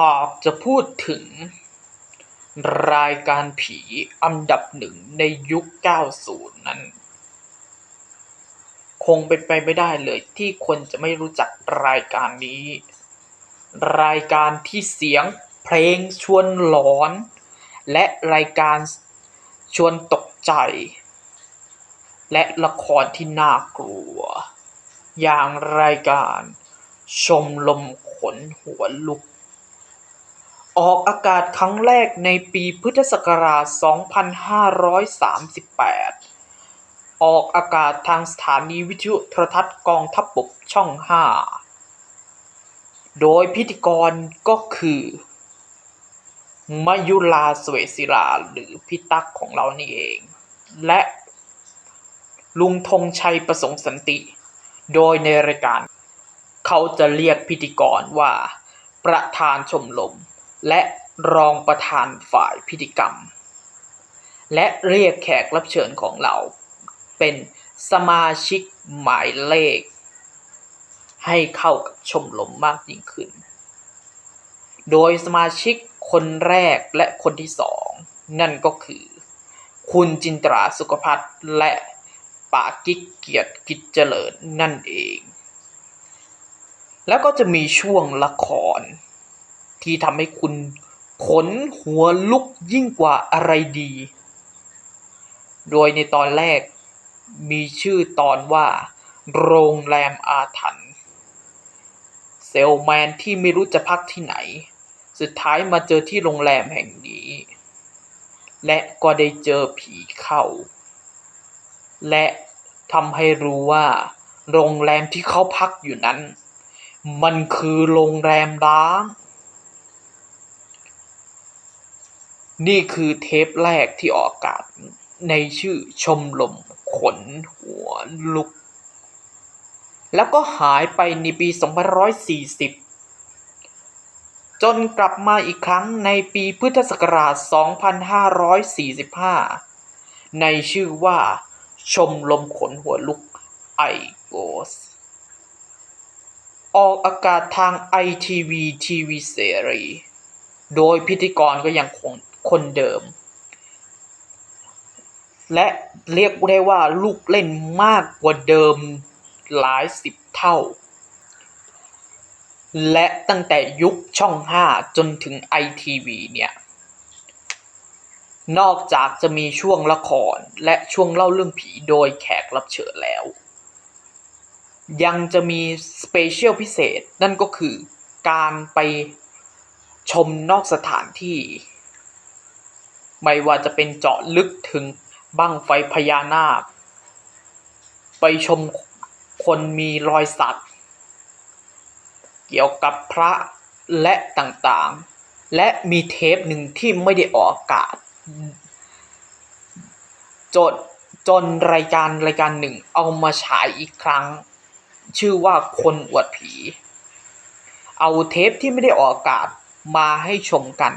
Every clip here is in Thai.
หากจะพูดถึงรายการผีอันดับหนึ่งในยุค 90 นั้น คงเป็นไปไม่ได้เลยที่คนจะไม่รู้จักรายการนี้ รายการที่เสียงเพลงชวนหลอน และรายการชวนตกใจ และละครที่น่ากลัว อย่างรายการชมรมขนหัวลุก ออกอากาศครั้งแรกในปีพุทธศักราช 2538 ออกอากาศทางสถานีวิทยุโทรทัศน์กองทัพบกช่อง 5 โดยพิธีกรก็คือมายุลาสเวศิลาหรือพี่ตั๊กของเรานี่เอง และลุงธงชัยประสงค์สันติ โดยในรายการ เขาจะเรียกพิธีกรว่า ประธานชมรม และรองประธานฝ่ายพิธีกรรม และเรียกแขกรับเชิญของเราเป็นสมาชิกหมายเลข ให้เข้ากับชมรมมากยิ่งขึ้น โดยสมาชิกคนแรกและคนที่สองนั่นก็คือ คุณจินตราสุขพัฒน์และป่ากิ๊กเกียรติกิจเจริญนั่นเอง แล้วก็จะมีช่วงละคร ที่ทำให้คุณขนหัวลุกยิ่งกว่าอะไรดี โดยในตอนแรกมีชื่อตอนว่า โรงแรมอาถรรพ์เซลแมนที่ไม่รู้จะพักที่ไหน สุดท้ายมาเจอที่โรงแรมแห่งนี้ และก็ได้เจอผีเข้า และทำให้รู้ว่า โรงแรมที่เขาพักอยู่นั้น มันคือโรงแรมร้าง นี่คือเทปแรกที่ออกอากาศในชื่อชมรมขนหัวลุก แล้วก็หายไปในปี 2540 จนกลับมาอีกครั้งในปีพุทธศักราช 2545 ในชื่อว่าชมรมขนหัวลุกไอโกสออกอากาศทาง ITV ทีวีเสรี โดยพิธีกรก็ยังคง คนเดิม และเรียกได้ว่าลูกเล่นมากกว่าเดิมหลายสิบเท่า และตั้งแต่ยุคช่อง 5 จนถึง ITV เนี่ย นอกจากจะมีช่วงละครและช่วงเล่าเรื่องผีโดยแขกรับเชิญแล้ว ยังจะมีสเปเชียลพิเศษนั่นก็คือการไปชมนอกสถานที่ ไม่ว่าจะเป็นเจาะลึกถึงบั้งไฟพญานาค ไปชมคนมีรอยสักเกี่ยวกับพระและต่างๆ และมีเทปหนึ่งที่ไม่ได้ออกอากาศ จนจนรายการรายการหนึ่งเอามาฉายอีกครั้ง ชื่อว่าคนอวดผี เอาเทปที่ไม่ได้ออกอากาศมาให้ชมกัน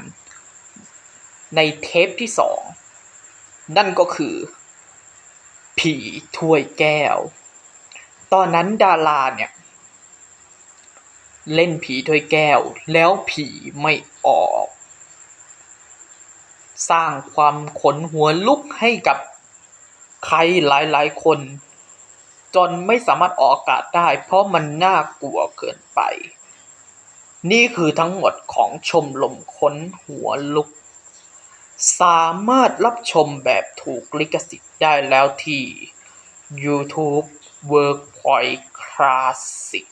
ในเทปที่สองนั่นก็คือ ผีถ้วยแก้ว ตอนนั้นดาราเนี่ย เล่นผีถ้วยแก้ว แล้วผีไม่ออก สร้างความขนหัวลุกให้กับใครหลายๆคน จนไม่สามารถออกอากาศได้ เพราะมันน่ากลัวเกินไป นี่คือทั้งหมดของชมรมค้นหัวลุก สามารถรับชมแบบถูกลิขสิทธิ์ได้แล้วที่ YouTube Workpoint Classic